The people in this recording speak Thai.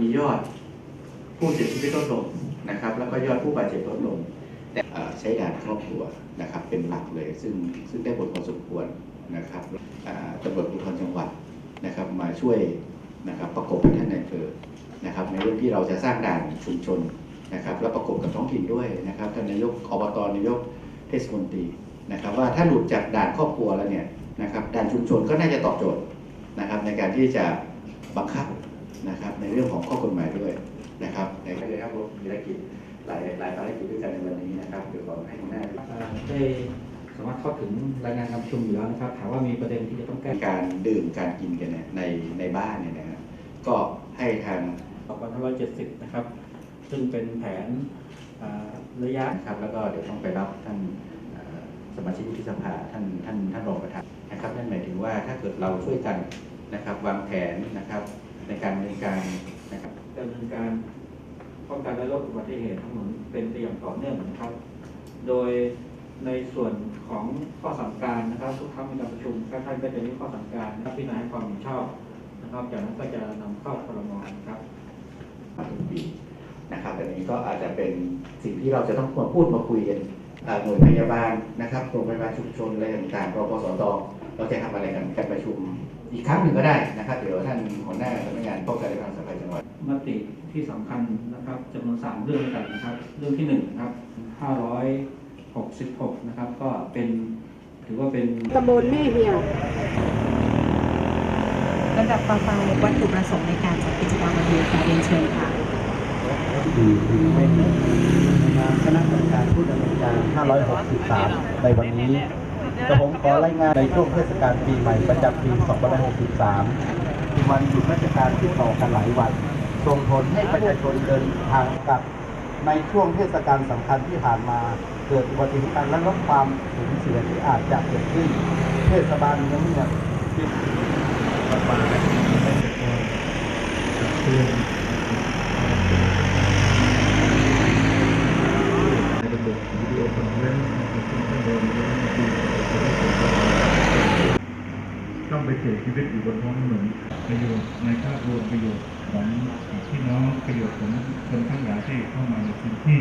มียอดผู้เสียชีวิตลดลงนะครับ แล้วก็ยอดผู้บาดเจ็บลดลง แต่ใช้ด่านครอบครัวนะครับ เป็นหลักเลย ซึ่งซึ่งได้ผลพอสมควรนะครับอ่าตำรวจภูธรจังหวัดนะครับ มาช่วยนะครับประกบกับท่านนายอำเภอนะครับ ในเรื่องที่เราจะสร้างด่านชุมชนนะครับ แล้วประกบกับท้องถิ่นด้วยนะครับท่านนายกอบตนายกเทศมนตรีนะครับ ว่าถ้าหลุดจากด่านครอบครัวแล้วเนี่ยนะครับด่านชุมชนก็น่าจะตอบโจทย์นะครับในการที่จะบังคับ นะครับในเรื่องของข้อกฎหมายด้วยนะครับในก็เลยครับผมมีภารกิจหลายหลายภารกิจด้วยกันในวันนี้นะครับเดี๋ยวขอให้คุณหน้าเอ่อได้สามารถเข้าถึงรายงานการประชุมอยู่แล้วนะครับถามว่ามีประเด็นที่จะต้องแก้การดื่มการกินกันเนี่ยในในบ้านเนี่ยนะฮะก็ให้ทาง2570 นะครับ ซึ่งเป็นแผนอ่าระยะนะครับแล้วก็เดี๋ยวต้องไปรับท่านเอ่อสมาชิกวุฒิสภาท่านท่านท่านรองประธานนะครับนั่นหมายถึงว่าถ้าเกิดเราช่วยกันนะครับวางแผนนะครับ ในการดำเนินการนะครับดำเนินการป้องกันและลดอุบัติเหตุทางถนนเป็นไปอย่างต่อเนื่องนะครับ โดยในส่วนของข้อสั่งการนะครับ ทุกครั้งมีการประชุมท่านก็จะมีข้อสั่งการนะครับพิจารณาให้ความเห็นชอบนะครับจากนั้นก็จะนำเข้าครมนะครับมาทุกปีนะครับอันนี้ก็อาจจะเป็นสิ่งที่เราจะต้องมาพูดมาคุยกันหน่วยพยาบาลนะครับโรงพยาบาลชุมชนอะไรต่างๆรปสตเราจะทำอะไรกันการประชุม อีกครั้งหนึ่งก็ได้นะครับ เดี๋ยวท่านหัวหน้าสำนักงานป้องกันและบรรเทาสาธารณภัยจังหวัดมติที่สำคัญนะครับจำนวนสามเรื่องด้วยกันนะครับ เรื่องที่หนึ่งนะครับห้าร้อยหกสิบหกนะครับ ก็เป็นถือว่าเป็น ตำบลแม่เหี่ยว ลำดับต่อไปวัตถุประสงค์ในการจัดกิจกรรมวันนี้ค่ะเรียนเชิญค่ะ เป็นงานคณะกรรมการผู้ดำเนินการ 563 ในวันนี้ กระผมขอรายงานในช่วงเทศกาลปีใหม่ประจำปี2563เป็นวันหยุดราชการที่ต่อกันหลายวันส่งผลให้ประชาชนเดินทางกลับ ในช่วงเทศกาลสำคัญที่ผ่านมา เกิดอุบัติเหตุการณ์และลดความสูญเสียที่อาจจะเกิดขึ้น เทศบาลเมืองเนี่ยที่มาได้เตือนระบบวิดีโอคอนเฟอเรนซ์นะครับซึ่งท่านรองนายกรัฐมน ต้องไปเสียชีวิตอยู่บนท้องถนนประโยชน์ในภาพรวมประโยชน์ของพี่น้องประโยชน์ของคนทั้งหลายที่เข้ามาในพื้นที่